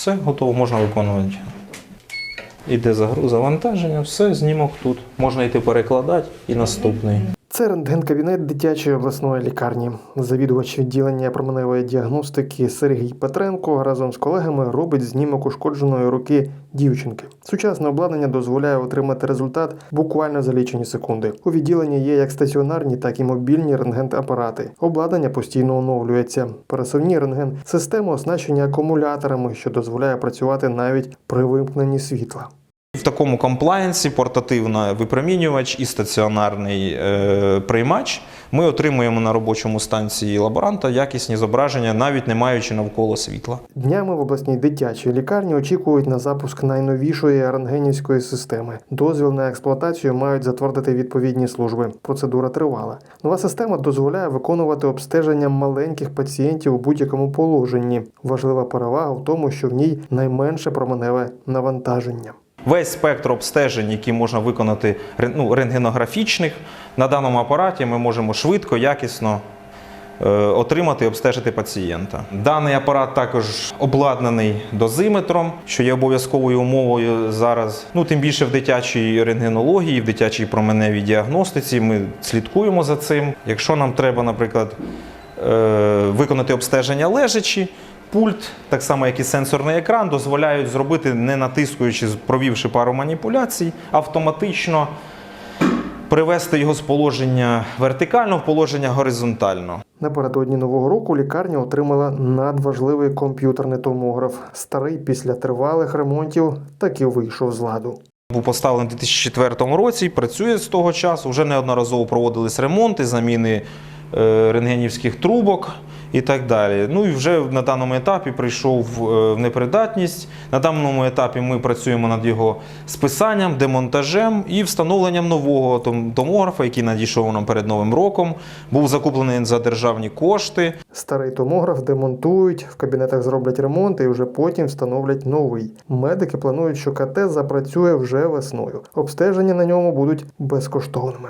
Все, готово, можна виконувати. Іде завантаження, все, знімок тут. Можна йти перекладати і наступний. Це рентген-кабінет дитячої обласної лікарні. Завідувач відділення променевої діагностики Сергій Петренко разом з колегами робить знімок ушкодженої руки дівчинки. Сучасне обладнання дозволяє отримати результат буквально за лічені секунди. У відділенні є як стаціонарні, так і мобільні рентген-апарати. Обладнання постійно оновлюється. Пересувні рентген-системи оснащені акумуляторами, що дозволяє працювати навіть при вимкненні світла. В такому комплаєнсі портативний випромінювач і стаціонарний е, приймач. Ми отримуємо на робочому станції лаборанта якісні зображення, навіть не маючи навколо світла. Днями в обласній дитячій лікарні очікують на запуск найновішої рентгенівської системи. Дозвіл на експлуатацію мають затвердити відповідні служби. Процедура тривала. Нова система дозволяє виконувати обстеження маленьких пацієнтів у будь-якому положенні. Важлива перевага в тому, що в ній найменше променеве навантаження. Весь спектр обстежень, які можна виконати ну, рентгенографічних, на даному апараті ми можемо швидко, якісно е, отримати і обстежити пацієнта. Даний апарат також обладнаний дозиметром, що є обов'язковою умовою зараз. Ну тим більше в дитячій рентгенології, в дитячій променевій діагностиці. Ми слідкуємо за цим. Якщо нам треба, наприклад, е, виконати обстеження лежачі. Пульт, так само як і сенсорний екран, дозволяють зробити, не натискуючи, провівши пару маніпуляцій, автоматично привести його з положення вертикально в положення горизонтально. Напередодні нового року лікарня отримала надважливий комп'ютерний томограф. Старий після тривалих ремонтів таки вийшов з ладу. Був поставлений у 2004 році, працює з того часу. Вже неодноразово проводились ремонти, заміни е, рентгенівських трубок і так далі. Ну і вже на даному етапі прийшов е, в непридатність. На даному етапі ми працюємо над його списанням, демонтажем і встановленням нового томографа, який надійшов нам перед новим роком. Був закуплений за державні кошти. Старий томограф демонтують, в кабінетах зроблять ремонт і вже потім встановлять новий. Медики планують, що КТ запрацює вже весною. Обстеження на ньому будуть безкоштовними.